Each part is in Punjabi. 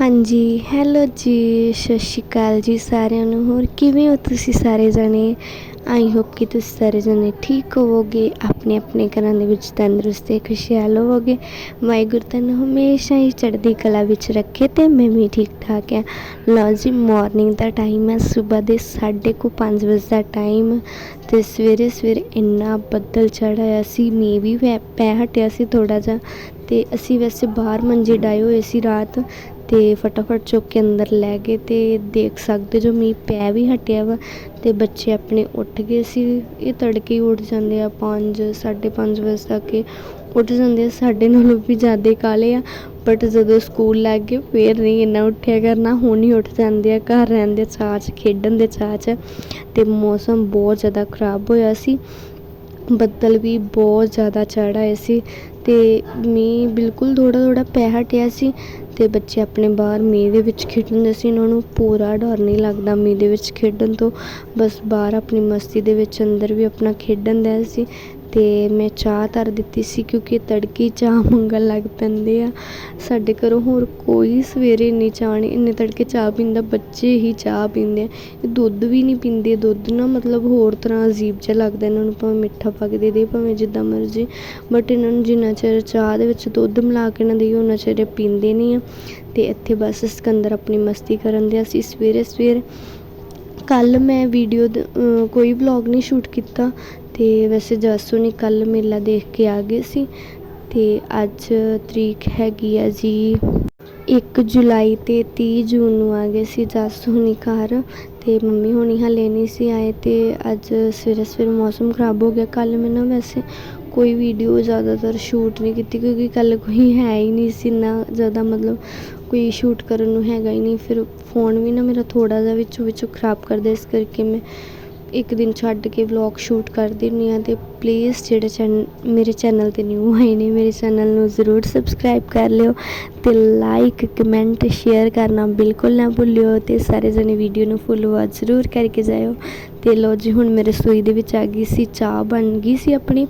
ਹਾਂਜੀ ਹੈਲੋ ਜੀ, ਸਤਿ ਸ਼੍ਰੀ ਅਕਾਲ ਜੀ ਸਾਰਿਆਂ ਨੂੰ। ਹੋਰ ਕਿਵੇਂ ਹੋ ਤੁਸੀਂ ਸਾਰੇ ਜਣੇ? ਆਈ ਹੋਪ ਕਿ ਤੁਸੀਂ ਸਾਰੇ ਜਣੇ ਠੀਕ ਹੋਵੋਗੇ, ਆਪਣੇ ਆਪਣੇ ਘਰਾਂ ਦੇ ਵਿੱਚ ਤੰਦਰੁਸਤ ਤੇ ਖੁਸ਼ਹਾਲ ਹੋਵੋਗੇ। ਵਾਹਿਗੁਰੂ ਤੁਹਾਨੂੰ ਹਮੇਸ਼ਾ ਹੀ ਚੜ੍ਹਦੀ ਕਲਾ ਵਿੱਚ ਰੱਖੇ ਤੇ ਮੈਂ ਵੀ ਠੀਕ ਠਾਕ ਹਾਂ। ਲਓ ਜੀ ਮਾਰਨਿੰਗ ਦਾ ਟਾਈਮ ਹੈ, ਸਵੇਰ ਦੇ 5:30 ਵਜੇ ਦਾ ਟਾਈਮ ਅਤੇ ਸਵੇਰੇ ਸਵੇਰੇ ਇੰਨਾ ਬੱਦਲ ਚੜ੍ਹ ਆਇਆ ਸੀ, ਮੀਂਹ ਵੀ ਪੈ- ਪੈ ਹਟਿਆ ਸੀ ਥੋੜ੍ਹਾ ਜਿਹਾ ਅਤੇ ਅਸੀਂ ਵੈਸੇ ਬਾਹਰ ਮੰਜੇ ਡਾਏ ਹੋਏ ਸੀ ਰਾਤ ਅਤੇ ਫਟਾਫਟ ਚੁੱਕ ਕੇ ਅੰਦਰ ਲੈ ਗਏ ਅਤੇ ਦੇਖ ਸਕਦੇ ਜੋ ਮੀਂਹ ਪੈ ਵੀ ਹਟਿਆ ਵਾ ਅਤੇ ਬੱਚੇ ਆਪਣੇ ਉੱਠ ਗਏ ਸੀ, ਇਹ ਤੜਕੇ ਹੀ ਉੱਠ ਜਾਂਦੇ ਆ 5 5:30 ਵਜੇ ਤੱਕ ਹੀ ਉੱਠ ਜਾਂਦੇ ਆ, ਸਾਡੇ ਨਾਲੋਂ ਵੀ ਜ਼ਿਆਦਾ ਕਾਲੇ ਆ। ਬਟ ਜਦੋਂ ਸਕੂਲ ਲੱਗ ਗਏ, ਫੇਰ ਨਹੀਂ ਇੰਨਾ ਉੱਠਿਆ ਕਰਨਾ, ਹੁਣ ਹੀ ਉੱਠ ਜਾਂਦੇ ਆ, ਘਰ ਰਹਿਣ ਦੇ ਚਾਅ 'ਚ, ਖੇਡਣ ਦੇ ਚਾਅ 'ਚ। ਅਤੇ ਮੌਸਮ ਬਹੁਤ ਜ਼ਿਆਦਾ ਖਰਾਬ ਹੋਇਆ ਸੀ। ਬੱਦਲ ਵੀ ਬਹੁਤ ਜ਼ਿਆਦਾ ਚੜ੍ਹ ਆਏ ਸੀ। ਅਤੇ ਮੀਂਹ ਬਿਲਕੁਲ ਥੋੜ੍ਹਾ ਥੋੜ੍ਹਾ ਪੈ ਹਟਿਆ ਸੀ। ਅਤੇ ਬੱਚੇ ਆਪਣੇ ਬਾਹਰ ਮੀਂਹ ਦੇ ਵਿੱਚ ਖੇਡਦੇ ਸੀ। ਉਹਨਾਂ ਨੂੰ ਪੂਰਾ ਡਰ ਨਹੀਂ ਲੱਗਦਾ ਮੀਂਹ ਦੇ ਵਿੱਚ ਖੇਡਣ ਤੋਂ। ਬਸ ਬਾਹਰ ਆਪਣੀ ਮਸਤੀ ਦੇ ਵਿੱਚ ਅੰਦਰ ਵੀ ਆਪਣਾ ਖੇਡਣ ਦੇ ਸੀ। ਅਤੇ ਮੈਂ ਚਾਹ ਧਰ ਦਿੱਤੀ ਸੀ ਕਿਉਂਕਿ ਤੜਕੇ ਚਾਹ ਮੰਗਣ ਲੱਗ ਪੈਂਦੇ ਆ। ਸਾਡੇ ਘਰੋਂ ਹੋਰ ਕੋਈ ਸਵੇਰੇ ਇੰਨੀ ਚਾਹ ਨਹੀਂ, ਇੰਨੇ ਤੜਕੇ ਚਾਹ ਪੀਂਦਾ ਬੱਚੇ ਹੀ ਚਾਹ ਪੀਂਦੇ ਆ। ਇਹ ਦੁੱਧ ਵੀ ਨਹੀਂ ਪੀਂਦੇ, ਦੁੱਧ ਨਾ ਮਤਲਬ ਹੋਰ ਤਰ੍ਹਾਂ ਅਜੀਬ ਜਿਹਾ ਲੱਗਦਾ ਇਹਨਾਂ ਨੂੰ, ਭਾਵੇਂ ਮਿੱਠਾ ਪਾ ਕੇ ਦੇ ਦੇ ਭਾਵੇਂ ਜਿੱਦਾਂ ਮਰਜ਼ੀ। ਬਟ ਇਹਨਾਂ ਨੂੰ ਜਿੰਨਾ ਚਿਰ ਚਾਹ ਦੇ ਵਿੱਚ ਦੁੱਧ ਮਿਲਾ ਕੇ ਨਾ ਦੇਈਏ, ਉਹਨਾਂ ਚਿਰ ਇਹ ਪੀਂਦੇ ਨਹੀਂ ਆ। ਅਤੇ ਇੱਥੇ ਬਸ ਸਿਕੰਦਰ ਆਪਣੀ ਮਸਤੀ ਕਰਨ ਦੇ ਅਸੀਂ ਸਵੇਰੇ ਸਵੇਰੇ ਕੱਲ ਮੈਂ ਵੀਡੀਓ ਕੋਈ ਵਲੌਗ ਨਹੀਂ ਸ਼ੂਟ ਕੀਤਾ। ਅਤੇ ਵੈਸੇ ਜਸੂ ਨੇ ਕੱਲ ਮੇਲਾ ਦੇਖ ਕੇ ਆ ਗਏ ਸੀ ਅਤੇ ਅੱਜ ਤਰੀਕ ਹੈਗੀ ਆ ਜੀ ਇੱਕ ਜੁਲਾਈ ਅਤੇ ਤੀਹ ਜੂਨ ਨੂੰ ਆ ਗਏ ਸੀ ਜਸੂ ਹੁਣੀ ਘਰ ਅਤੇ ਮੰਮੀ ਹੋਣੀ ਹਾਲੇ ਨਹੀਂ ਸੀ ਆਏ ਅਤੇ ਅੱਜ ਸਵੇਰੇ ਸਵੇਰੇ ਮੌਸਮ ਖਰਾਬ ਹੋ ਗਿਆ ਕੱਲ੍ਹ ਮੈਂ ਨਾ ਵੈਸੇ ਕੋਈ ਵੀਡੀਓ ਜ਼ਿਆਦਾਤਰ ਸ਼ੂਟ ਨਹੀਂ ਕੀਤੀ ਕਿਉਂਕਿ ਕੱਲ੍ਹ ਕੋਈ ਹੈ ਹੀ ਨਹੀਂ ਸੀ ਨਾ ਜ਼ਿਆਦਾ ਮਤਲਬ ਕੋਈ ਸ਼ੂਟ ਕਰਨ ਨੂੰ ਹੈਗਾ ਹੀ ਨਹੀਂ। ਫਿਰ ਫੋਨ ਵੀ ਨਾ ਮੇਰਾ ਥੋੜ੍ਹਾ ਜਿਹਾ ਵਿੱਚੋਂ ਵਿੱਚੋਂ ਖਰਾਬ ਕਰਦਾ ਇਸ ਕਰਕੇ ਮੈਂ ਇੱਕ ਦਿਨ ਛੱਡ ਕੇ ਵਲੋਗ ਸ਼ੂਟ ਕਰਦੀ ਹੁੰਦੀ ਹਾਂ ਅਤੇ ਪਲੀਜ਼ ਜਿਹੜੇ ਚੈਨ, ਮੇਰੇ ਚੈਨਲ ਤੇ ਨਿਊ ਆਏ ਨੇ, ਮੇਰੇ ਚੈਨਲ ਨੂੰ ਜ਼ਰੂਰ ਸਬਸਕ੍ਰਾਈਬ ਕਰ ਲਿਓ ਅਤੇ ਲਾਈਕ ਕਮੈਂਟ ਸ਼ੇਅਰ ਕਰਨਾ ਬਿਲਕੁਲ ਨਾ ਭੁੱਲਿਓ ਅਤੇ ਸਾਰੇ ਜਣੇ ਵੀਡੀਓ ਨੂੰ ਫੁੱਲ ਵਾਚ ਜ਼ਰੂਰ ਕਰਕੇ ਜਾਇਓ। ਤੇ ਲਓ ਜੀ, ਹੁਣ ਮੇਰੇ ਰਸੋਈ ਦੇ ਵਿੱਚ ਆ ਗਈ ਸੀ, ਚਾਹ ਬਣ ਗਈ ਸੀ ਆਪਣੀ।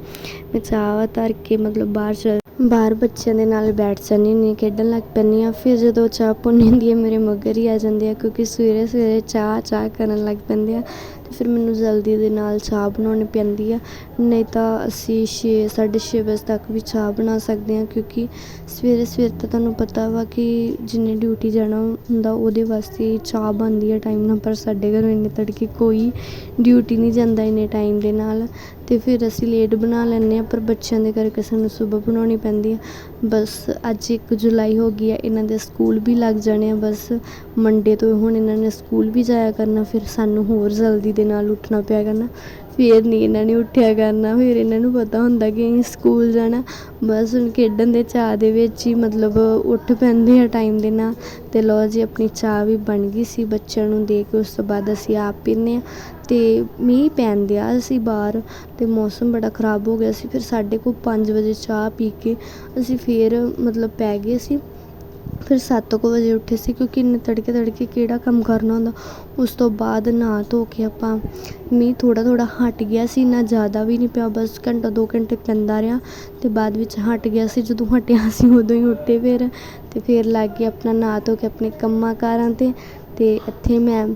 ਮੈਂ ਚਾਹ ਧਰ ਕੇ ਮਤਲਬ ਬਾਹਰ ਚਲ, ਬਾਹਰ ਬੱਚਿਆਂ ਦੇ ਨਾਲ ਬੈਠ ਜਾਂਦੀ ਹੁੰਦੀ ਹਾਂ, ਖੇਡਣ ਲੱਗ ਪੈਂਦੀ ਹਾਂ। ਫਿਰ ਜਦੋਂ ਚਾਹ ਪੁੰਨੀ ਹੁੰਦੀ ਹੈ, ਮੇਰੇ ਮਗਰ ਹੀ ਆ ਜਾਂਦੇ ਆ, ਕਿਉਂਕਿ ਸਵੇਰੇ ਸਵੇਰੇ ਚਾਹ ਚਾਹ ਕਰਨ ਲੱਗ ਪੈਂਦੇ ਆ। ਫਿਰ ਮੈਨੂੰ ਜਲਦੀ ਦੇ ਨਾਲ ਚਾਹ ਬਣਾਉਣੀ ਪੈਂਦੀ ਆ। ਨਹੀਂ ਤਾਂ ਅਸੀਂ ਛੇ, ਸਾਢੇ ਛੇ ਵਜੇ ਤੱਕ ਵੀ ਚਾਹ ਬਣਾ ਸਕਦੇ ਹਾਂ ਕਿਉਂਕਿ ਸਵੇਰੇ ਸਵੇਰੇ ਤਾਂ ਤੁਹਾਨੂੰ ਪਤਾ ਵਾ ਕਿ ਜਿੰਨੇ ਡਿਊਟੀ ਜਾਣਾ ਹੁੰਦਾ ਉਹਦੇ ਵਾਸਤੇ ਚਾਹ ਬਣਦੀ ਆ ਟਾਈਮ ਨਾਲ, ਪਰ ਸਾਡੇ ਘਰੋਂ ਇੰਨੇ ਤੜਕੇ ਕੋਈ ਡਿਊਟੀ ਨਹੀਂ ਜਾਂਦਾ ਇੰਨੇ ਟਾਈਮ ਦੇ ਨਾਲ। ਅਤੇ ਫਿਰ ਅਸੀਂ ਲੇਟ ਬਣਾ ਲੈਂਦੇ ਹਾਂ, ਪਰ ਬੱਚਿਆਂ ਦੇ ਕਰਕੇ ਸਾਨੂੰ ਸਵੇਰ ਬਣਾਉਣੀ ਪੈਂਦੀ ਆ। ਬਸ ਅੱਜ ਇੱਕ ਜੁਲਾਈ ਹੋ ਗਈ ਹੈ, ਇਹਨਾਂ ਦੇ ਸਕੂਲ ਵੀ ਲੱਗ ਜਾਣੇ ਆ, ਬਸ ਮੰਡੇ ਤੋਂ ਹੁਣ ਇਹਨਾਂ ਨੇ ਸਕੂਲ ਵੀ ਜਾਇਆ ਕਰਨਾ, ਫਿਰ ਸਾਨੂੰ ਹੋਰ ਜਲਦੀ ਦੇ ਨਾਲ ਉੱਠਣਾ ਪਿਆ ਕਰਨਾ। ਫਿਰ ਨਹੀਂ ਇਹਨਾਂ ਨੇ ਉੱਠਿਆ ਕਰਨਾ। ਫਿਰ ਇਹਨਾਂ ਨੂੰ ਪਤਾ ਹੁੰਦਾ ਕਿ ਅਸੀਂ ਸਕੂਲ ਜਾਣਾ। ਬਸ ਹੁਣ ਖੇਡਣ ਦੇ ਚਾਅ ਦੇ ਵਿੱਚ ਹੀ ਮਤਲਬ ਉੱਠ ਪੈਂਦੇ ਆ ਟਾਈਮ ਦੇ ਨਾਲ। ਅਤੇ ਲਓ ਜੀ, ਆਪਣੀ ਚਾਹ ਵੀ ਬਣ ਗਈ ਸੀ ਬੱਚਿਆਂ ਨੂੰ ਦੇ ਕੇ। ਉਸ ਤੋਂ ਬਾਅਦ ਅਸੀਂ ਆਪ ਪੀਂਦੇ ਹਾਂ। ਅਤੇ ਮੀਂਹ ਪੈਣ ਦਿਆ ਸੀ ਬਾਹਰ ਅਤੇ ਮੌਸਮ ਬੜਾ ਖਰਾਬ ਹੋ ਗਿਆ ਸੀ। ਫਿਰ ਸਾਡੇ ਕੋਲ ਪੰਜ ਵਜੇ ਚਾਹ ਪੀ ਕੇ ਅਸੀਂ ਫਿਰ ਮਤਲਬ ਪੈ ਗਏ ਸੀ। ਫਿਰ ਸੱਤ ਕੁ ਵਜੇ ਉੱਠੇ ਸੀ ਕਿਉਂਕਿ ਇੰਨੇ ਤੜਕੇ ਤੜਕੇ ਕਿਹੜਾ ਕੰਮ ਕਰਨਾ ਹੁੰਦਾ। ਉਸ ਤੋਂ ਬਾਅਦ ਨਹਾ ਧੋ ਕੇ ਆਪਾਂ ਮੀਂਹ ਥੋੜ੍ਹਾ ਥੋੜ੍ਹਾ ਹਟ ਗਿਆ ਸੀ ਇੰਨਾ ਜ਼ਿਆਦਾ ਵੀ ਨਹੀਂ ਪਿਆ, ਬਸ ਘੰਟਾ ਦੋ ਘੰਟੇ ਪੈਂਦਾ ਰਿਹਾ ਅਤੇ ਬਾਅਦ ਵਿੱਚ ਹਟ ਗਿਆ ਸੀ। ਜਦੋਂ ਹਟਿਆ ਅਸੀਂ ਉਦੋਂ ਹੀ ਉੱਠੇ ਫਿਰ ਅਤੇ ਫਿਰ ਲੱਗ ਗਏ ਆਪਣਾ ਨਹਾ ਧੋ ਕੇ ਆਪਣੇ ਕੰਮਾਂ ਕਾਰਾਂ ਤੇ ਅਤੇ ਇੱਥੇ ਮੈਂ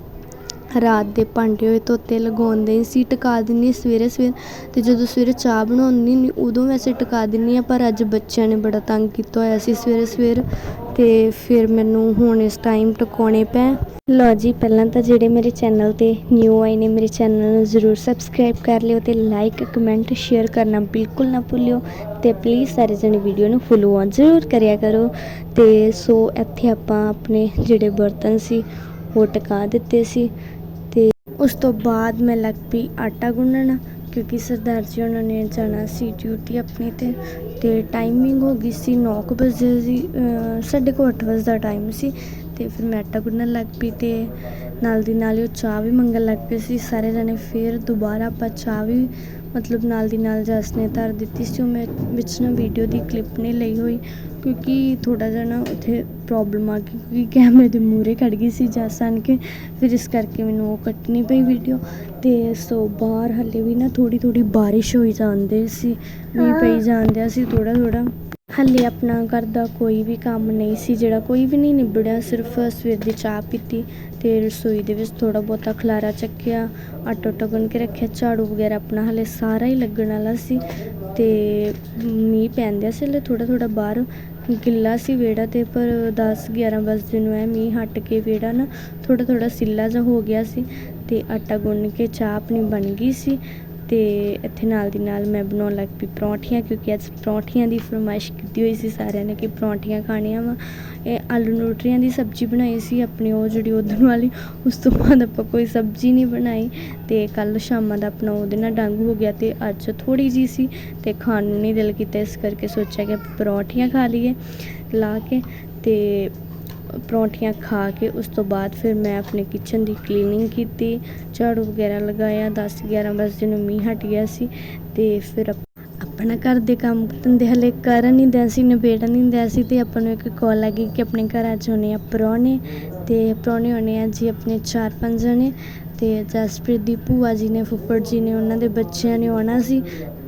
ਰਾਤ ਦੇ ਭਾਂਡੇ ਹੋਏ ਧੋਤੇ, ਲਗਾਉਂਦੇ ਸੀ, ਟਿਕਾ ਦਿੰਦੀ ਸਵੇਰੇ ਸਵੇਰ ਅਤੇ ਜਦੋਂ ਸਵੇਰੇ ਚਾਹ ਬਣਾਉਂਦੀ ਨਹੀਂ ਉਦੋਂ ਵੈਸੇ ਟਿਕਾ ਦਿੰਦੀ ਹਾਂ, ਪਰ ਅੱਜ ਬੱਚਿਆਂ ਨੇ ਬੜਾ ਤੰਗ ਕੀਤਾ ਹੋਇਆ ਸੀ ਸਵੇਰੇ ਸਵੇਰ ਅਤੇ ਫਿਰ ਮੈਨੂੰ ਹੁਣ ਇਸ ਟਾਈਮ ਟਿਕਾਉਣੇ ਪਏ। ਲਓ ਜੀ, ਪਹਿਲਾਂ ਤਾਂ ਜਿਹੜੇ ਮੇਰੇ ਚੈਨਲ ਤੇ ਨਿਊ ਆਏ ਨੇ, ਮੇਰੇ ਚੈਨਲ ਨੂੰ ਜ਼ਰੂਰ ਸਬਸਕ੍ਰਾਈਬ ਕਰ ਲਿਓ ਅਤੇ ਲਾਈਕ ਕਮੈਂਟ ਸ਼ੇਅਰ ਕਰਨਾ ਬਿਲਕੁਲ ਨਾ ਭੁੱਲਿਓ ਤੇ ਪਲੀਜ਼ ਸਾਰੇ ਜਣੇ ਵੀਡੀਓ ਨੂੰ ਫੁੱਲ ਵਾਚ ਜ਼ਰੂਰ ਕਰਿਆ ਕਰੋ ਤੇ ਸੋ ਇੱਥੇ ਆਪਾਂ ਆਪਣੇ ਜਿਹੜੇ ਬਰਤਨ ਸੀ, ਉਹ ਟਿਕਾ ਦਿੱਤੇ ਸੀ। ਉਸ ਤੋਂ ਬਾਅਦ ਮੈਂ ਲੱਗ ਪਈ ਆਟਾ ਗੁੰਨਣ, ਕਿਉਂਕਿ ਸਰਦਾਰ ਜੀ ਉਹਨਾਂ ਨੇ ਜਾਣਾ ਸੀ ਡਿਊਟੀ ਆਪਣੀ ਤੇ ਅਤੇ ਟਾਈਮਿੰਗ ਹੋ ਗਈ ਸੀ ਨੌ ਕੁ ਵਜੇ ਦੀ, ਅਹ ਸਾਢੇ ਕੁ ਅੱਠ ਵਜੇ ਦਾ ਟਾਈਮ ਸੀ ਅਤੇ ਫਿਰ ਮੈਂ ਆਟਾ ਗੁੰਨਣ ਲੱਗ ਪਈ ਅਤੇ ਨਾਲ ਦੀ ਨਾਲ ਹੀ ਉਹ ਚਾਹ ਵੀ ਮੰਗਣ ਲੱਗ ਪਏ ਸੀ, ਸਾਰੇ ਜਣੇ ਫਿਰ ਦੁਬਾਰਾ ਆਪਾਂ ਚਾਹ ਵੀ ਮਤਲਬ ਨਾਲ ਦੀ ਨਾਲ ਜਸ ਨੇ ਧਰ ਦਿੱਤੀ ਸੀ ਉਹ ਮੈਂ ਵਿੱਚ ਨਾ ਵੀਡੀਓ ਦੀ ਕਲਿੱਪ ਨਹੀਂ ਲਈ ਹੋਈ ਕਿਉਂਕਿ ਥੋੜਾ ਜਿਹਾ ਨਾ ਉੱਥੇ ਪ੍ਰੋਬਲਮ ਆ ਗਈ ਕਿਉਂਕਿ ਕੈਮਰੇ ਦੇ ਮੂਹਰੇ ਖੜ ਗਈ ਸੀ ਜਸ ਆਣ ਕੇ ਫਿਰ ਇਸ ਕਰਕੇ ਮੈਨੂੰ ਉਹ ਕੱਟਣੀ ਪਈ ਵੀਡੀਓ ਤੇ ਸੋ ਬਾਹਰ ਹੱਲੇ ਵੀ ਨਾ ਥੋੜੀ ਥੋੜੀ ਬਾਰਿਸ਼ ਹੋਈ ਜਾਂਦੇ ਸੀ ਮੀਂਹ ਪਈ ਜਾਂਦਿਆ ਸੀ ਥੋੜਾ ਥੋੜਾ ਹਾਲੇ ਆਪਣਾ ਘਰ ਦਾ ਕੋਈ ਵੀ ਕੰਮ ਨਹੀਂ ਸੀ, ਜਿਹੜਾ ਕੋਈ ਵੀ ਨਹੀਂ ਨਿਬੜਿਆ, ਸਿਰਫ ਸਵੇਰ ਦੀ ਚਾਹ ਪੀਤੀ ਅਤੇ ਰਸੋਈ ਦੇ ਵਿੱਚ ਥੋੜ੍ਹਾ ਬਹੁਤਾ ਖਲਾਰਾ ਚੱਕਿਆ, ਆਟਾ ਉਟਾ ਗੁੰਨ ਕੇ ਰੱਖਿਆ, ਝਾੜੂ ਵਗੈਰਾ ਆਪਣਾ ਹਾਲੇ ਸਾਰਾ ਹੀ ਲੱਗਣ ਵਾਲਾ ਸੀ ਅਤੇ ਮੀਂਹ ਪੈਂਦਿਆ ਸੀ, ਹਲੇ ਥੋੜ੍ਹਾ ਥੋੜ੍ਹਾ ਬਾਹਰ ਗਿੱਲਾ ਸੀ ਵਿਹੜਾ ਤੇ, ਪਰ 10 11 ਵਜੇ ਨੂੰ ਐ ਮੀਂਹ ਹਟ ਕੇ ਵਿਹੜਾ ਨਾ ਥੋੜ੍ਹਾ ਥੋੜ੍ਹਾ ਸਿੱਲਾ ਜਿਹਾ ਹੋ ਗਿਆ ਸੀ ਅਤੇ ਆਟਾ ਗੁੰਨ ਕੇ ਚਾਹ ਆਪਣੀ ਬਣ ਗਈ ਸੀ ਅਤੇ ਇੱਥੇ ਨਾਲ ਦੀ ਨਾਲ ਮੈਂ ਬਣਾਉਣ ਲੱਗ ਪਈ ਪਰੌਂਠੀਆਂ, ਕਿਉਂਕਿ ਅੱਜ ਪਰੌਂਠੀਆਂ ਦੀ ਫਰਮਾਇਸ਼ ਕੀਤੀ ਹੋਈ ਸੀ ਸਾਰਿਆਂ ਨੇ ਕਿ ਪਰੌਂਠੀਆਂ ਖਾਣੀਆਂ ਵਾ। ਇਹ ਆਲੂ ਨਿਊਟਰੀਆਂ ਦੀ ਸਬਜ਼ੀ ਬਣਾਈ ਸੀ ਆਪਣੀ, ਉਹ ਜਿਹੜੀ ਉਦੋਂ ਵਾਲੀ, ਉਸ ਤੋਂ ਬਾਅਦ ਆਪਾਂ ਕੋਈ ਸਬਜ਼ੀ ਨਹੀਂ ਬਣਾਈ ਅਤੇ ਕੱਲ੍ਹ ਸ਼ਾਮਾਂ ਦਾ ਆਪਣਾ ਉਹਦੇ ਨਾਲ ਡੰਗ ਹੋ ਗਿਆ ਅਤੇ ਅੱਜ ਥੋੜ੍ਹੀ ਜੀ ਸੀ ਅਤੇ ਖਾਣ ਨੂੰ ਨਹੀਂ ਦਿਲ ਕੀਤਾ, ਇਸ ਕਰਕੇ ਸੋਚਿਆ ਕਿ ਪਰੌਂਠੀਆਂ ਖਾ ਲਈਏ, ਲਾ ਕੇ ਅਤੇ ਪਰੌਂਠੀਆਂ ਖਾ ਕੇ ਉਸ ਤੋਂ ਬਾਅਦ ਫਿਰ ਮੈਂ ਆਪਣੇ ਕਿਚਨ ਦੀ ਕਲੀਨਿੰਗ ਕੀਤੀ, ਝਾੜੂ ਵਗੈਰਾ ਲਗਾਇਆ 10 11 ਵਜੇ ਨੂੰ ਮੀਂਹ ਹਟ ਗਿਆ ਸੀ ਤੇ ਫਿਰ ਆਪਣਾ ਘਰ ਦੇ ਕੰਮ ਧੰਦੇ ਹਲੇ ਕਰਨ ਨਹੀਂ ਦਿਆ ਸੀ ਨਿਬੇੜਨ ਨਹੀਂ ਦਿਆ ਸੀ ਤੇ ਆਪਾਂ ਨੂੰ ਇੱਕ ਕਾਲ ਆ ਗਈ ਕਿ ਆਪਣੇ ਘਰ ਅੱਜ ਹੋਣੇ ਆ ਪਰੌਣੇ ਤੇ ਪ੍ਰਾਹੁਣੇ ਹੋਣੇ ਆ ਜੀ ਆਪਣੇ ਚਾਰ ਪੰਜ ਜਣੇ ਤੇ ਜਸਪ੍ਰੀਤ ਦੀ ਭੂਆ ਜੀ ਨੇ ਫੁੱਫੜ ਜੀ ਨੇ ਉਹਨਾਂ ਦੇ ਬੱਚਿਆਂ ਨੇ ਆਉਣਾ ਸੀ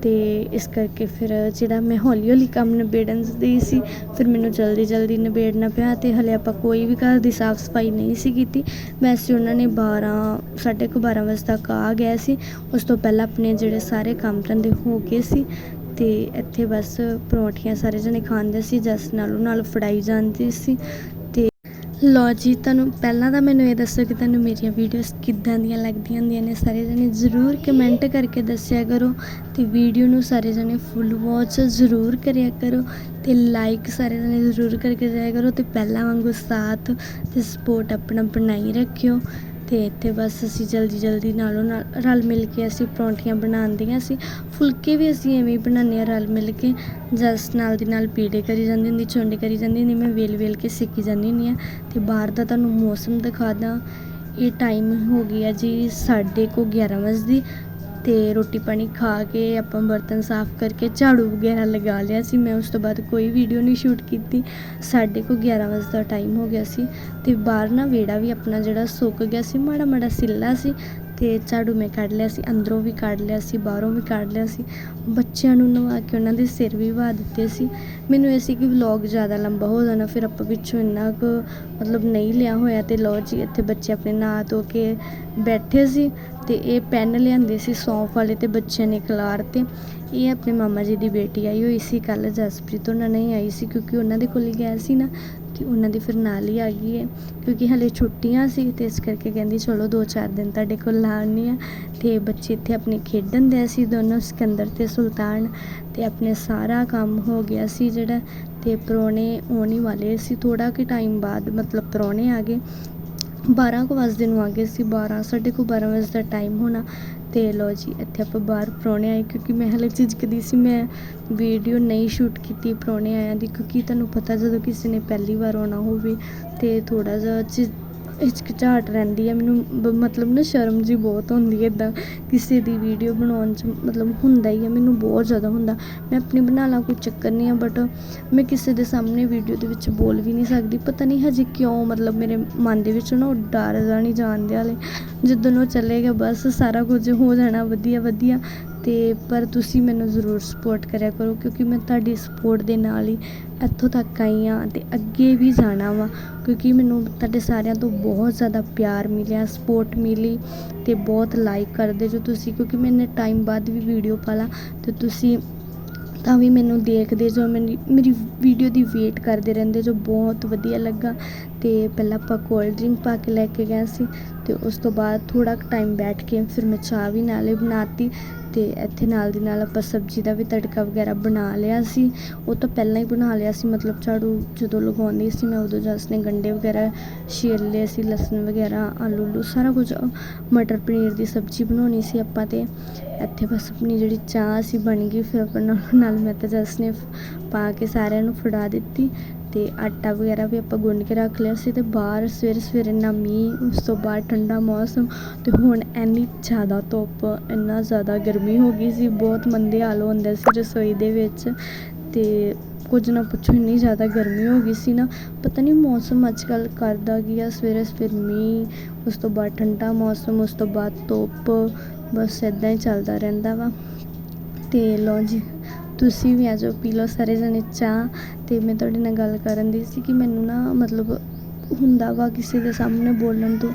ਅਤੇ ਇਸ ਕਰਕੇ ਫਿਰ ਜਿਹੜਾ ਮੈਂ ਹੌਲੀ ਹੌਲੀ ਕੰਮ ਨਿਬੇੜਨ ਦੀ ਸੀ, ਫਿਰ ਮੈਨੂੰ ਜਲਦੀ ਜਲਦੀ ਨਿਬੇੜਨਾ ਪਿਆ ਅਤੇ ਹਲੇ ਆਪਾਂ ਕੋਈ ਵੀ ਘਰ ਦੀ ਸਾਫ਼ ਸਫ਼ਾਈ ਨਹੀਂ ਸੀ ਕੀਤੀ। ਵੈਸੇ ਉਹਨਾਂ ਨੇ 12 ਸਾਢੇ ਕੁ 12 ਵਜੇ ਤੱਕ ਆ ਗਿਆ ਸੀ। ਉਸ ਤੋਂ ਪਹਿਲਾਂ ਆਪਣੇ ਜਿਹੜੇ ਸਾਰੇ ਕੰਮ ਧੰਦੇ ਹੋ ਗਏ ਸੀ ਅਤੇ ਇੱਥੇ ਬਸ ਪਰੌਂਠੀਆਂ ਸਾਰੇ ਜਣੇ ਖਾਂਦੇ ਸੀ, ਜਸ ਨਾਲੋਂ ਨਾਲ ਫੜਾਈ ਜਾਂਦੀ ਸੀ। ਲੋ ਜੀ, ਤੁਹਾਨੂੰ ਪਹਿਲਾਂ ਤਾਂ ਮੈਨੂੰ ਇਹ ਦੱਸੋ ਕਿ ਤੁਹਾਨੂੰ ਮੇਰੀਆਂ ਵੀਡੀਓਜ਼ ਕਿੱਦਾਂ ਦੀਆਂ ਲੱਗਦੀਆਂ ਹੁੰਦੀਆਂ ਨੇ? ਸਾਰੇ ਜਣੇ ਜ਼ਰੂਰ ਕਮੈਂਟ ਕਰਕੇ ਦੱਸਿਆ ਕਰੋ ਤੇ ਵੀਡੀਓ ਨੂੰ ਸਾਰੇ ਜਣੇ ਫੁੱਲ ਵਾਚ ਜ਼ਰੂਰ ਕਰਿਆ ਕਰੋ ਤੇ ਲਾਈਕ ਸਾਰੇ ਜਣੇ ਜ਼ਰੂਰ ਕਰਕੇ ਜਾਇਆ ਕਰੋ ਤੇ ਪਹਿਲਾਂ ਵਾਂਗੂ ਸਾਥ ਤੇ ਸਪੋਰਟ ਆਪਣਾ ਬਣਾਈ ਰੱਖਿਓ। ਅਤੇ ਇੱਥੇ ਬਸ ਅਸੀਂ ਜਲਦੀ ਜਲਦੀ ਨਾਲੋਂ ਨਾਲ ਰਲ ਮਿਲ ਕੇ ਅਸੀਂ ਪਰੌਂਠੀਆਂ ਬਣਾਉਂਦੀਆਂ ਸੀ। ਫੁਲਕੇ ਵੀ ਅਸੀਂ ਐਵੇਂ ਹੀ ਬਣਾਉਂਦੇ ਹਾਂ ਰਲ ਮਿਲ ਕੇ। ਜਸ ਨਾਲ ਦੀ ਨਾਲ ਪੀੜੇ ਕਰੀ ਜਾਂਦੀ ਹੁੰਦੀ, ਚੁੰਡ ਕਰੀ ਜਾਂਦੀ ਹੁੰਦੀ, ਮੈਂ ਵੇਲ ਵੇਲ ਕੇ ਸਿੱਕੀ ਜਾਂਦੀ ਹੁੰਦੀ ਹਾਂ। ਅਤੇ ਬਾਹਰ ਦਾ ਤੁਹਾਨੂੰ ਮੌਸਮ ਦਿਖਾ ਦਾਂ। ਇਹ ਟਾਈਮ ਹੋ ਗਿਆ ਜੀ ਸਾਢੇ ਕੁ 11 ਵਜੇ ਦੀ। ਤੇ ਰੋਟੀ ਪਾਣੀ ਖਾ ਕੇ ਆਪਾਂ ਬਰਤਨ ਸਾਫ਼ ਕਰਕੇ ਝਾੜੂ ਵਗੈਰਾ ਲਗਾ ਲਿਆ ਸੀ। ਮੈਂ ਉਸ ਤੋਂ ਬਾਅਦ ਕੋਈ ਵੀਡੀਓ ਨਹੀਂ ਸ਼ੂਟ ਕੀਤੀ। ਸਾਡੇ ਕੁ 11 ਵਜੇ ਦਾ ਟਾਈਮ ਹੋ ਗਿਆ ਸੀ ਤੇ ਬਾਹਰ ਨਾ ਵਿਹੜਾ ਵੀ ਆਪਣਾ ਜਿਹੜਾ ਸੁੱਕ ਗਿਆ ਸੀ, ਮਾੜਾ ਮਾੜਾ ਸਿੱਲਾ ਸੀ ਤੇ ਝਾੜੂ ਮੈਂ ਕੱਢ ਲਿਆ ਸੀ, ਅੰਦਰੋਂ ਵੀ ਕੱਢ ਲਿਆ ਸੀ, ਬਾਹਰੋਂ ਵੀ ਕੱਢ ਲਿਆ ਸੀ। ਬੱਚਿਆਂ ਨੂੰ ਨਵਾ ਕੇ ਉਹਨਾਂ ਦੇ ਸਿਰ ਵੀ ਵਾ ਦਿੱਤੇ ਸੀ। ਮੈਨੂੰ ਇਹ ਸੀ ਕਿ ਵਲੌਗ ਜ਼ਿਆਦਾ ਲੰਬਾ ਹੋ ਜਾਣਾ, ਫਿਰ ਆਪਾਂ ਪਿੱਛੋਂ ਇੰਨਾ ਕੁ ਮਤਲਬ ਨਹੀਂ ਲਿਆ ਹੋਇਆ ਤੇ ਲੋ ਜੀ, ਇੱਥੇ ਬੱਚੇ ਆਪਣੇ ਨਹਾ ਧੋ ਕੇ ਬੈਠੇ ਸੀ। ਤੇ ਇਹ ਪੈਨ ਲਿਆਂਦੇ ਸੀ ਸੌਂਫ ਵਾਲੇ ਤੇ ਬੱਚਿਆਂ ਨੇ ਖਿਲਾਰ ਤੇ। ਇਹ ਆਪਣੇ ਮਾਮਾ ਜੀ ਦੀ ਬੇਟੀ ਆਈ ਹੋਈ ਸੀ ਕੱਲ ਜਸਪ੍ਰੀਤ ਉਹਨਾਂ ਨਹੀਂ ਆਈ ਸੀ ਕਿਉਂਕਿ ਉਹਨਾਂ ਦੇ ਕੋਲ ਹੀ ਗਿਆ ਸੀ ਨਾ ਤੇ ਉਹਨਾਂ ਦੀ ਫਿਰ ਨਾਲ ਹੀ ਆ ਗਈ ਹੈ ਕਿਉਂਕਿ ਹਲੇ ਛੁੱਟੀਆਂ ਸੀ ਤੇ ਇਸ ਕਰਕੇ ਕਹਿੰਦੀ ਚਲੋ 2-4 ਦਿਨ ਤੁਹਾਡੇ ਕੋਲ ਲਾਉਣੀ ਆ ਤੇ ਬੱਚੇ ਇੱਥੇ ਆਪਣੇ ਖੇਡਣ ਦੇ ਸੀ ਦੋਨੋਂ, ਸਿਕੰਦਰ ਤੇ ਸੁਲਤਾਨ ਤੇ ਆਪਣੇ ਸਾਰਾ ਕੰਮ ਹੋ ਗਿਆ ਸੀ ਜਿਹੜਾ ਤੇ ਪਰੋਣੇ ਆਉਣ ਵਾਲੇ ਸੀ। ਥੋੜਾ ਕਿ ਟਾਈਮ ਬਾਅਦ ਮਤਲਬ ਪਰੋਣੇ ਆ ਗਏ 12 ਕੁ ਵਜੇ ਨੂੰ ਆ ਗਏ ਸੀ 12 ਸਾਢੇ ਕੁ 12 ਵਜੇ ਦਾ ਟਾਈਮ ਹੋਣਾ ਅਤੇ ਲਓ ਜੀ, ਇੱਥੇ ਆਪਾਂ ਬਾਹਰ ਪ੍ਰਾਹੁਣੇ ਆਏ ਕਿਉਂਕਿ ਮੈਂ ਹਲੇ ਝਿਜਕਦੀ ਸੀ, ਮੈਂ ਵੀਡੀਓ ਨਹੀਂ ਸ਼ੂਟ ਕੀਤੀ ਪ੍ਰਾਹੁਣੇ ਆਇਆਂ ਦੀ ਕਿਉਂਕਿ ਤੁਹਾਨੂੰ ਪਤਾ ਜਦੋਂ ਕਿਸੇ ਨੇ ਪਹਿਲੀ ਵਾਰ ਆਉਣਾ ਹੋਵੇ ਅਤੇ ਥੋੜ੍ਹਾ ਜਿਹਾ ਝਿ- ਹਿਚਕਿਚਾਹਟ ਰਹਿੰਦੀ ਹੈ ਮੈਨੂੰ ਬ- ਮਤਲਬ ਨਾ ਸ਼ਰਮ ਜਿਹੀ ਬਹੁਤ ਹੁੰਦੀ ਹੈ ਇੱਦਾਂ ਕਿਸੇ ਦੀ ਵੀਡੀਓ ਬਣਾਉਣ 'ਚ ਮਤਲਬ ਹੁੰਦਾ ਹੀ ਹੈ ਮੈਨੂੰ ਬਹੁਤ ਜ਼ਿਆਦਾ ਹੁੰਦਾ। ਮੈਂ ਆਪਣੀ ਬਣਾ ਲਾਂ ਕੋਈ ਚੱਕਰ ਨਹੀਂ ਆ ਬਟ ਮੈਂ ਕਿਸੇ ਦੇ ਸਾਹਮਣੇ ਵੀਡੀਓ ਦੇ ਵਿੱਚ ਬੋਲ ਵੀ ਨਹੀਂ ਸਕਦੀ। ਪਤਾ ਨਹੀਂ ਹਜੇ ਕਿਉਂ, ਮਤਲਬ ਮੇਰੇ ਮਨ ਦੇ ਵਿੱਚ ਨਾ ਉਹ ਡਰ ਜਾਣੀ ਜਾਣਦੇ ਵਾਲੇ ਜਦੋਂ ਉਹ ਚੱਲੇਗਾ ਬਸ ਸਾਰਾ ਕੁਝ ਹੋ ਜਾਣਾ ਵਧੀਆ ਵਧੀਆ ਅਤੇ ਪਰ ਤੁਸੀਂ ਮੈਨੂੰ ਜ਼ਰੂਰ ਸਪੋਰਟ ਕਰਿਆ ਕਰੋ ਕਿਉਂਕਿ ਮੈਂ ਤੁਹਾਡੀ ਸਪੋਰਟ ਦੇ ਨਾਲ ਹੀ ਇੱਥੋਂ ਤੱਕ ਆਈ ਹਾਂ ਅਤੇ ਅੱਗੇ ਵੀ ਜਾਣਾ ਵਾ ਕਿਉਂਕਿ ਮੈਨੂੰ ਤੁਹਾਡੇ ਸਾਰਿਆਂ ਤੋਂ ਬਹੁਤ ਜ਼ਿਆਦਾ ਪਿਆਰ ਮਿਲਿਆ ਸਪੋਰਟ ਮਿਲੀ ਅਤੇ ਬਹੁਤ ਲਾਈਕ ਕਰਦੇ ਜੋ ਤੁਸੀਂ ਕਿਉਂਕਿ ਮੈਂ ਇੰਨੇ ਟਾਈਮ ਬਾਅਦ ਵੀ ਵੀਡੀਓ ਪਾਲਾ ਅਤੇ ਤੁਸੀਂ ਤਾਂ ਵੀ ਮੈਨੂੰ ਦੇਖਦੇ ਜੋ ਮੇਰੀ ਮੇਰੀ ਵੀਡੀਓ ਦੀ ਵੇਟ ਕਰਦੇ ਰਹਿੰਦੇ ਜੋ ਬਹੁਤ ਵਧੀਆ ਲੱਗਾ ਅਤੇ ਪਹਿਲਾਂ ਆਪਾਂ ਕੋਲਡ ਡਰਿੰਕ ਪਾ ਕੇ ਲੈ ਕੇ ਗਏ ਸੀ ਅਤੇ ਉਸ ਤੋਂ ਬਾਅਦ ਥੋੜ੍ਹਾ ਟਾਈਮ ਬੈਠ ਕੇ ਫਿਰ ਮੈਂ ਚਾਹ ਵੀ ਨਾਲੇ ਬਣਾਤੀ ਅਤੇ ਇੱਥੇ ਨਾਲ ਦੀ ਨਾਲ ਆਪਾਂ ਸਬਜ਼ੀ ਦਾ ਵੀ ਤੜਕਾ ਵਗੈਰਾ ਬਣਾ ਲਿਆ ਸੀ। ਉਹ ਤਾਂ ਪਹਿਲਾਂ ਹੀ ਬਣਾ ਲਿਆ ਸੀ। ਮਤਲਬ ਝਾੜੂ ਜਦੋਂ ਲਗਾਉਂਦੀ ਸੀ ਮੈਂ ਉਦੋਂ ਜਸ ਨੇ ਗੰਡੇ ਵਗੈਰਾ ਛੀਲ ਲਏ ਸੀ, ਲਸਣ ਵਗੈਰਾ ਆਲੂ ਉਲੂ ਸਾਰਾ ਕੁਝ ਮਟਰ ਪਨੀਰ ਦੀ ਸਬਜ਼ੀ ਬਣਾਉਣੀ ਸੀ ਆਪਾਂ ਤੇ। ਇੱਥੇ ਬਸ ਆਪਣੀ ਜਿਹੜੀ ਚਾਹ ਸੀ ਬਣ ਗਈ। ਫਿਰ ਆਪਾਂ ਨਾਲ ਨਾਲ ਮੈਂ ਤਾਂ ਜਸ ਨੇ ਪਾ ਕੇ ਸਾਰਿਆਂ ਨੂੰ ਫੜਾ ਦਿੱਤੀ। ਅਤੇ ਆਟਾ ਵਗੈਰਾ ਵੀ ਆਪਾਂ ਗੁੰਨ ਕੇ ਰੱਖ ਲਿਆ ਸੀ ਅਤੇ ਬਾਹਰ ਸਵੇਰੇ ਸਵੇਰੇ ਇੰਨਾ ਮੀਂਹ ਉਸ ਤੋਂ ਬਾਅਦ ਠੰਡਾ ਮੌਸਮ ਅਤੇ ਹੁਣ ਇੰਨੀ ਜ਼ਿਆਦਾ ਧੁੱਪ, ਇੰਨਾ ਜ਼ਿਆਦਾ ਗਰਮੀ ਹੋ ਗਈ ਸੀ, ਬਹੁਤ ਮੰਦੇ ਹਾਲ ਹੁੰਦੇ ਸੀ ਰਸੋਈ ਦੇ ਵਿੱਚ ਅਤੇ ਕੁਝ ਨਾ ਪੁੱਛੋ ਇੰਨੀ ਜ਼ਿਆਦਾ ਗਰਮੀ ਹੋ ਗਈ ਸੀ ਨਾ, ਪਤਾ ਨਹੀਂ ਮੌਸਮ ਅੱਜ ਕੱਲ੍ਹ ਕਰਦਾ ਕੀ ਆ, ਸਵੇਰੇ ਸਵੇਰੇ ਮੀਂਹ, ਉਸ ਤੋਂ ਬਾਅਦ ਠੰਡਾ ਮੌਸਮ, ਉਸ ਤੋਂ ਬਾਅਦ ਧੁੱਪ, ਬਸ ਇਦਾਂ ਹੀ ਚੱਲਦਾ ਰਹਿੰਦਾ ਵਾ। ਅਤੇ ਲੋ ਜੀ ਤੁਸੀਂ ਵੀ ਆ ਜਾਓ, ਪੀ ਲਓ ਸਾਰੇ ਜਣੇ ਚਾਹ ਅਤੇ ਮੈਂ ਤੁਹਾਡੇ ਨਾਲ ਗੱਲ ਕਰਨ ਦੀ ਸੀ ਕਿ ਮੈਨੂੰ ਨਾ ਮਤਲਬ ਹੁੰਦਾ ਵਾ ਕਿਸੇ ਦੇ ਸਾਹਮਣੇ ਬੋਲਣ ਤੋਂ।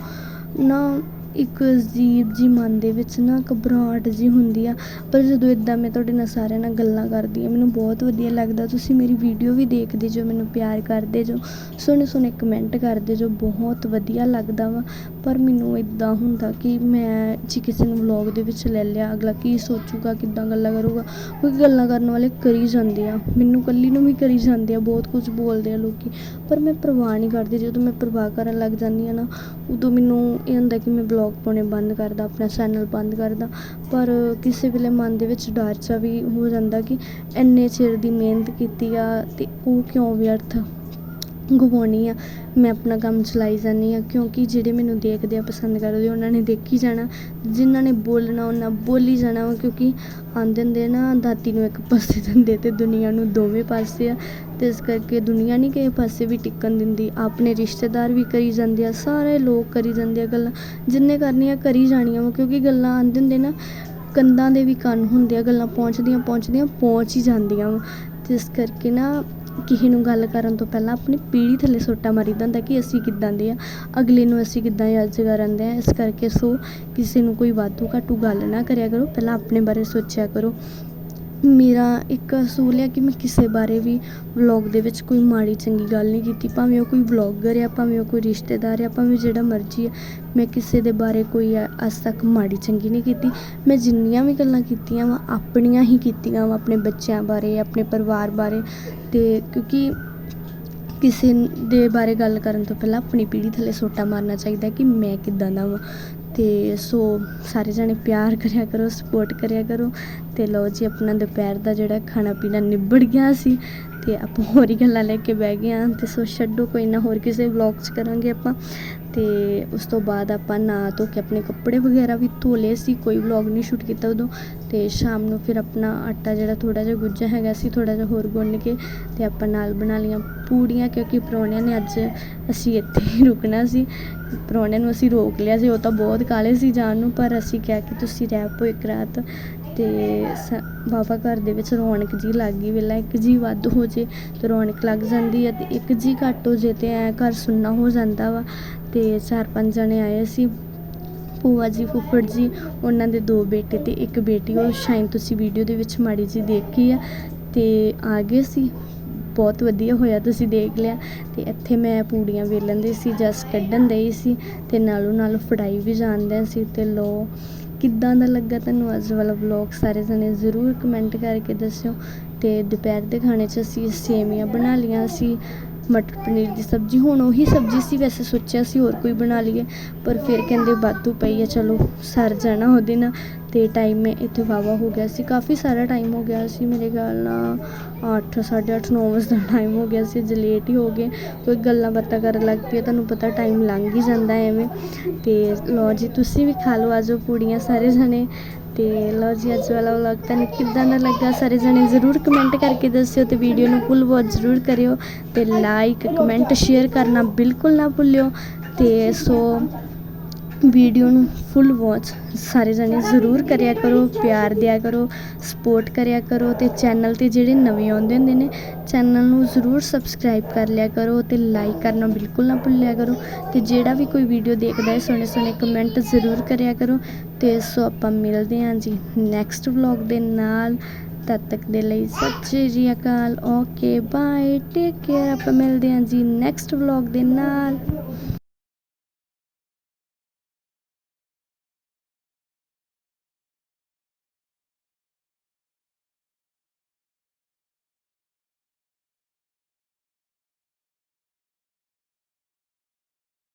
ਨਾ ਇੱਕ ਅਜੀਬ ਜਿਹੀ ਮਨ ਦੇ ਵਿੱਚ ਨਾ ਘਬਰਾਹਟ ਜਿਹੀ ਹੁੰਦੀ ਆ। ਪਰ ਜਦੋਂ ਇੱਦਾਂ ਮੈਂ ਤੁਹਾਡੇ ਨਾਲ ਸਾਰਿਆਂ ਨਾਲ ਗੱਲਾਂ ਕਰਦੀ ਹਾਂ, ਮੈਨੂੰ ਬਹੁਤ ਵਧੀਆ ਲੱਗਦਾ। ਤੁਸੀਂ ਮੇਰੀ ਵੀਡੀਓ ਵੀ ਦੇਖਦੇ ਜੋ, ਮੈਨੂੰ ਪਿਆਰ ਕਰਦੇ ਜੋ। ਸੋਹਣੇ ਸੋਹਣੇ ਕਮੈਂਟ ਕਰਦੇ ਜੋ, ਬਹੁਤ ਵਧੀਆ ਲੱਗਦਾ ਵਾ। ਪਰ ਮੈਨੂੰ ਇੱਦਾਂ ਹੁੰਦਾ ਕਿ ਮੈਂ ਜੇ ਕਿਸੇ ਨੂੰ ਵਲੌਗ ਦੇ ਵਿੱਚ ਲੈ ਲਿਆ, ਅਗਲਾ ਕੀ ਸੋਚੂਗਾ, ਕਿੱਦਾਂ ਗੱਲਾਂ ਕਰੂਗਾ? ਕਿਉਂਕਿ ਗੱਲਾਂ ਕਰਨ ਵਾਲੇ ਕਰੀ ਜਾਂਦੇ ਆ। ਮੈਨੂੰ ਕੱਲੀ ਨੂੰ ਵੀ ਕਰੀ ਜਾਂਦੇ ਆ, ਬਹੁਤ ਕੁਝ ਬੋਲਦੇ ਆ ਲੋਕੀ। ਪਰ ਮੈਂ ਪਰਵਾਹ ਨਹੀਂ ਕਰਦੀ। ਜਦੋਂ ਮੈਂ ਪਰਵਾਹ ਕਰਨ ਲੱਗ ਜਾਂਦੀ ਆ ਨਾ, ਉਦੋਂ ਮੈਨੂੰ ਇਹ ਹੁੰਦਾ ਕਿ ਮੈਂ ਵਲੌਗ ਪਾਉਣੇ ਬੰਦ ਕਰਦਾ, ਆਪਣਾ ਚੈਨਲ ਬੰਦ ਕਰਦਾ। ਪਰ ਕਿਸੇ ਵੇਲੇ ਮਨ ਦੇ ਵਿੱਚ ਡਰ ਚਾ ਵੀ ਹੋ ਜਾਂਦਾ ਕਿ ਇੰਨੇ ਚਿਰ ਦੀ ਮਿਹਨਤ ਕੀਤੀ ਆ ਤੇ ਉਹ ਕਿਉਂ ਵਿਅਰਥ? ਗਵਾਉਣੀ ਹਾਂ ਮੈਂ ਆਪਣਾ ਕੰਮ ਚਲਾਈ ਜਾਂਦੀ ਹਾਂ, ਕਿਉਂਕਿ ਜਿਹੜੇ ਮੈਨੂੰ ਦੇਖਦੇ ਆ, ਪਸੰਦ ਕਰਦੇ, ਉਹਨਾਂ ਨੇ ਦੇਖੀ ਜਾਣਾ, ਜਿਨ੍ਹਾਂ ਨੇ ਬੋਲਣਾ, ਉਹਨਾਂ ਬੋਲੀ ਜਾਣਾ ਵਾ, ਕਿਉਂਕਿ ਆਂਦੇ ਹੁੰਦੇ ਨਾ, ਦਾਤੀ ਨੂੰ ਇੱਕ ਪਾਸੇ ਦਿੰਦੇ ਅਤੇ ਦੁਨੀਆ ਨੂੰ ਦੋਵੇਂ ਪਾਸੇ ਆ ਅਤੇ ਇਸ ਕਰਕੇ ਦੁਨੀਆ ਨਹੀਂ ਕਿਸੇ ਪਾਸੇ ਵੀ ਟਿਕਣ ਦਿੰਦੀ, ਆਪਣੇ ਰਿਸ਼ਤੇਦਾਰ ਵੀ ਕਰੀ ਜਾਂਦੇ ਆ, ਸਾਰੇ ਲੋਕ ਕਰੀ ਜਾਂਦੇ ਆ ਗੱਲਾਂ, ਜਿੰਨੇ ਕਰਨੀਆਂ ਕਰੀ ਜਾਣੀਆਂ ਵਾ, ਕਿਉਂਕਿ ਗੱਲਾਂ ਆਂਦੇ ਹੁੰਦੇ ਨਾ, ਕੰਧਾਂ ਦੇ ਵੀ ਕੰਨ ਹੁੰਦੇ ਆ, ਗੱਲਾਂ ਪਹੁੰਚਦੀਆਂ ਪਹੁੰਚਦੀਆਂ ਪਹੁੰਚ ਹੀ ਜਾਂਦੀਆਂ ਵਾ, ਤੇ ਇਸ ਕਰਕੇ ਨਾ ਕਿਸੇ ਨੂੰ ਗੱਲ ਕਰਨ ਤੋਂ ਪਹਿਲਾਂ ਆਪਣੀ ਪੀੜੀ ਥੱਲੇ ਸੋਟਾ ਮਾਰੀਦਾ ਹੁੰਦਾ ਕਿ ਅਸੀਂ ਕਿੱਦਾਂ ਦੇ ਆ, ਅਗਲੇ ਨੂੰ ਅਸੀਂ ਕਿੱਦਾਂ ਜੱਜ ਕਰਨ ਦੇ ਆ। ਇਸ ਕਰਕੇ ਸੋ ਕਿਸੇ ਨੂੰ ਕੋਈ ਵਾਧੂ ਘਾਟੂ ਗੱਲ ਨਾ ਕਰਿਆ ਕਰੋ, ਪਹਿਲਾਂ ਆਪਣੇ ਬਾਰੇ ਸੋਚਿਆ ਕਰੋ। ਮੇਰਾ ਇੱਕ ਅਸੂਲ ਹੈ ਕਿ ਮੈਂ ਕਿਸੇ ਬਾਰੇ ਵੀ ਵਲੋਗ ਦੇ ਵਿੱਚ ਕੋਈ ਮਾੜੀ ਚੰਗੀ ਗੱਲ ਨਹੀਂ ਕੀਤੀ, ਭਾਵੇਂ ਉਹ ਕੋਈ ਵਲੋਗਰ ਆ, ਭਾਵੇਂ ਉਹ ਕੋਈ ਰਿਸ਼ਤੇਦਾਰ ਆ, ਭਾਵੇਂ ਜਿਹੜਾ ਮਰਜ਼ੀ ਆ, ਮੈਂ ਕਿਸੇ ਦੇ ਬਾਰੇ ਕੋਈ ਅੱਜ ਤੱਕ ਮਾੜੀ ਚੰਗੀ ਨਹੀਂ ਕੀਤੀ। ਮੈਂ ਜਿੰਨੀਆਂ ਵੀ ਗੱਲਾਂ ਕੀਤੀਆਂ ਵਾ, ਆਪਣੀਆਂ ਹੀ ਕੀਤੀਆਂ ਵਾ, ਆਪਣੇ ਬੱਚਿਆਂ ਬਾਰੇ, ਆਪਣੇ ਪਰਿਵਾਰ ਬਾਰੇ। ਤੇ ਕਿਉਂਕਿ ਕਿਸੇ ਦੇ ਬਾਰੇ ਗੱਲ ਕਰਨ ਤੋਂ ਪਹਿਲਾਂ ਆਪਣੀ ਪੀੜ੍ਹੀ ਥੱਲੇ ਸੋਟਾ ਮਾਰਨਾ ਚਾਹੀਦਾ ਕਿ ਮੈਂ ਕਿੱਦਾਂ ਦਾ ਵਾਂ। ਅਤੇ ਸੋ ਸਾਰੇ ਜਣੇ ਪਿਆਰ ਕਰਿਆ ਕਰੋ ਸਪੋਰਟ ਕਰਿਆ ਕਰੋ। ਅਤੇ ਲਓ ਜੀ, ਆਪਣਾ ਦੁਪਹਿਰ ਦਾ ਜਿਹੜਾ ਖਾਣਾ ਪੀਣਾ ਨਿਬੜ ਗਿਆ ਸੀ। ਅਤੇ ਆਪਾਂ ਹੋਰ ਹੀ ਗੱਲਾਂ ਲੈ ਕੇ ਬਹਿ ਗਏ ਹਾਂ। ਅਤੇ ਸੋ ਛੱਡੋ, ਕੋਈ ਨਾ ਹੋਰ ਕਿਸੇ ਵਲੌਗ 'ਚ ਕਰਾਂਗੇ ਆਪਾਂ। ਤੇ ਉਸ ਤੋਂ ਬਾਅਦ ਆਪਾਂ ਨਹਾ ਧੋ ਕੇ ਆਪਣੇ ਕੱਪੜੇ ਵਗੈਰਾ ਵੀ ਧੋ ਲਏ ਸੀ, ਕੋਈ ਵਲੌਗ ਨਹੀਂ ਸ਼ੂਟ ਕੀਤਾ ਉਦੋਂ। ਤੇ ਸ਼ਾਮ ਨੂੰ ਫਿਰ ਆਪਣਾ ਆਟਾ ਜਿਹੜਾ ਥੋੜਾ ਜਿਹਾ ਗੁੱਝਾ ਹੈਗਾ ਸੀ ਥੋੜਾ ਜਿਹਾ ਹੋਰ ਗੁੰਨ ਕੇ ਤੇ ਆਪਾਂ ਨਾਲ ਬਣਾ ਲਈਆਂ ਪੂੜੀਆਂ, ਕਿਉਂਕਿ ਪ੍ਰਾਹੁਣਿਆਂ ਨੇ ਅੱਜ ਅਸੀਂ ਇੱਥੇ ਹੀ ਰੁਕਣਾ ਸੀ। ਪ੍ਰਾਹੁਣਿਆਂ ਨੂੰ ਅਸੀਂ ਰੋਕ ਲਿਆ ਸੀ, ਉਹ ਤਾਂ ਬਹੁਤ ਕਾਲੇ ਸੀ ਜਾਣ ਨੂੰ, ਪਰ ਅਸੀਂ ਕਿਹਾ ਕਿ ਤੁਸੀਂ ਰਹਿ ਪਓ ਇੱਕ ਰਾਤ ਤੇ ਸ- ਬਾਬਾ ਘਰ ਦੇ ਵਿੱਚ ਰੌਣਕ ਜੀ ਲੱਗ ਗਈ, ਵੇਲਾ ਇੱਕ ਜੀ ਵੱਧ ਹੋ ਜੇ ਤੇ ਰੌਣਕ ਲੱਗ ਜਾਂਦੀ ਹੈ ਤੇ ਇੱਕ ਜੀ ਘੱਟ ਹੋ ਜੇ ਤੇ ਐ ਘਰ ਸੁੰਨਾ ਹੋ ਜਾਂਦਾ ਵਾ। ਅਤੇ ਚਾਰ ਪੰਜ ਜਣੇ ਆਏ ਸੀ ਭੂਆ ਜੀ, ਫੁੱਫੜ ਜੀ, ਉਹਨਾਂ ਦੇ ਦੋ ਬੇਟੇ ਅਤੇ ਇੱਕ ਬੇਟੀ। ਉਹ ਸ਼ਾਇਦ ਤੁਸੀਂ ਵੀਡੀਓ ਦੇ ਵਿੱਚ ਮਾੜੀ ਜੀ ਦੇਖੀ ਆ। ਅਤੇ ਆ ਗਏ ਸੀ ਬਹੁਤ ਵਧੀਆ ਹੋਇਆ ਤੁਸੀਂ ਦੇਖ ਲਿਆ। ਤੇ ਇੱਥੇ ਮੈਂ ਪੂੜੀਆਂ ਵੇਲਣ ਦੀ ਸੀ, ਜਸ ਕੱਢਣ ਦਈ ਸੀ ਤੇ ਨਾਲੋਂ ਨਾਲ ਫੜਾਈ ਵੀ ਜਾਣਦੇ ਸੀ ਤੇ ਲੋ ਕਿੱਦਾਂ ਦਾ ਲੱਗਾ ਤੁਹਾਨੂੰ ਅੱਜ ਵਾਲਾ ਵਲੌਗ ਸਾਰੇ ਜਣੇ ਜ਼ਰੂਰ ਕਮੈਂਟ ਕਰਕੇ ਦੱਸਿਓ। ਤੇ ਦੁਪਹਿਰ ਦੇ ਖਾਣੇ 'ਚ ਅਸੀਂ ਸੇਮੀਆਂ ਬਣਾ ਲਈਆਂ ਸੀ। ਮਟਰ ਪਨੀਰ ਦੀ ਸਬਜ਼ੀ, ਹੁਣ ਉਹੀ ਸਬਜ਼ੀ ਸੀ, ਵੈਸੇ ਸੋਚਿਆ ਸੀ ਹੋਰ ਕੋਈ ਬਣਾ ਲਈਏ, ਪਰ ਫਿਰ ਕਹਿੰਦੇ ਵਾਧੂ ਪਈ ਆ, ਚਲੋ ਸਰ ਜਾਣਾ ਉਹਦੇ ਨਾਲ, ਤੇ ਟਾਈਮ ਮੈਂ ਇੱਥੇ ਵਾਵਾ ਹੋ ਗਿਆ ਸੀ, ਕਾਫੀ ਸਾਰਾ ਟਾਈਮ ਹੋ ਗਿਆ ਸੀ ਮੇਰੇ ਖਿਆਲ ਨਾਲ 8 8:30 9 ਵਜੇ ਦਾ ਟਾਈਮ ਹੋ ਗਿਆ ਸੀ, ਅੱਜ ਲੇਟ ਹੀ ਹੋ ਗਏ, ਕੋਈ ਗੱਲਾਂ ਬਾਤਾਂ ਕਰਨ ਲੱਗ ਪਈ ਤੁਹਾਨੂੰ ਪਤਾ ਟਾਈਮ ਲੰਘ ਹੀ ਜਾਂਦਾ ਐਵੇਂ, ਤੇ ਲਓ ਜੀ, ਤੁਸੀਂ ਵੀ ਖਾ ਲਓ ਆਜੋ ਪੂੜੀਆਂ ਸਾਰੇ ਜਣੇ ਤੇ ਲਓ ਜੀ, ਅੱਜ ਵਾਲਾ ਵਲੌਗ ਤੁਹਾਨੂੰ ਕਿੱਦਾਂ ਦਾ ਲੱਗਾ ਸਾਰੇ ਜਣੇ ਜ਼ਰੂਰ ਕਮੈਂਟ ਕਰਕੇ ਦੱਸਿਓ ਤੇ ਵੀਡੀਓ ਨੂੰ ਫੁੱਲ ਵਾਚ ਜ਼ਰੂਰ ਕਰਿਓ ਤੇ ਲਾਈਕ ਕਮੈਂਟ ਸ਼ੇਅਰ ਕਰਨਾ ਬਿਲਕੁਲ ਨਾ ਭੁੱਲਿਓ ਤੇ ਸੋ ਵੀਡੀਓ ਨੂੰ ਫੁੱਲ ਵਾਚ ਸਾਰੇ ਜਣੇ ਜ਼ਰੂਰ ਕਰਿਆ ਕਰੋ, ਪਿਆਰ ਦਿਆ ਕਰੋ ਸਪੋਰਟ ਕਰਿਆ ਕਰੋ ਤੇ ਚੈਨਲ ਤੇ ਜਿਹੜੇ ਨਵੇਂ ਆਉਂਦੇ ਹੁੰਦੇ ਨੇ ਚੈਨਲ ਨੂੰ ਜ਼ਰੂਰ ਸਬਸਕ੍ਰਾਈਬ ਕਰ ਲਿਆ ਕਰੋ ਤੇ ਲਾਈਕ ਕਰਨਾ ਬਿਲਕੁਲ ਨਾ ਭੁੱਲਿਆ ਕਰੋ ਤੇ ਜਿਹੜਾ ਵੀ ਕੋਈ ਵੀਡੀਓ ਦੇਖਦਾ ਹੈ ਸੋਹਣੇ ਸੋਹਣੇ ਕਮੈਂਟ ਜ਼ਰੂਰ ਕਰਿਆ ਕਰੋ ਤੇ ਸੋ ਆਪਾਂ ਮਿਲਦੇ ਹਾਂ ਜੀ ਨੈਕਸਟ ਵਲੌਗ ਦੇ ਨਾਲ, ਤਦ ਤੱਕ ਦੇ ਲਈ Sat Sri Akal okay bye take care ਆਪਾਂ ਮਿਲਦੇ ਹਾਂ ਜੀ ਨੈਕਸਟ ਵਲੌਗ ਦੇ ਨਾਲ।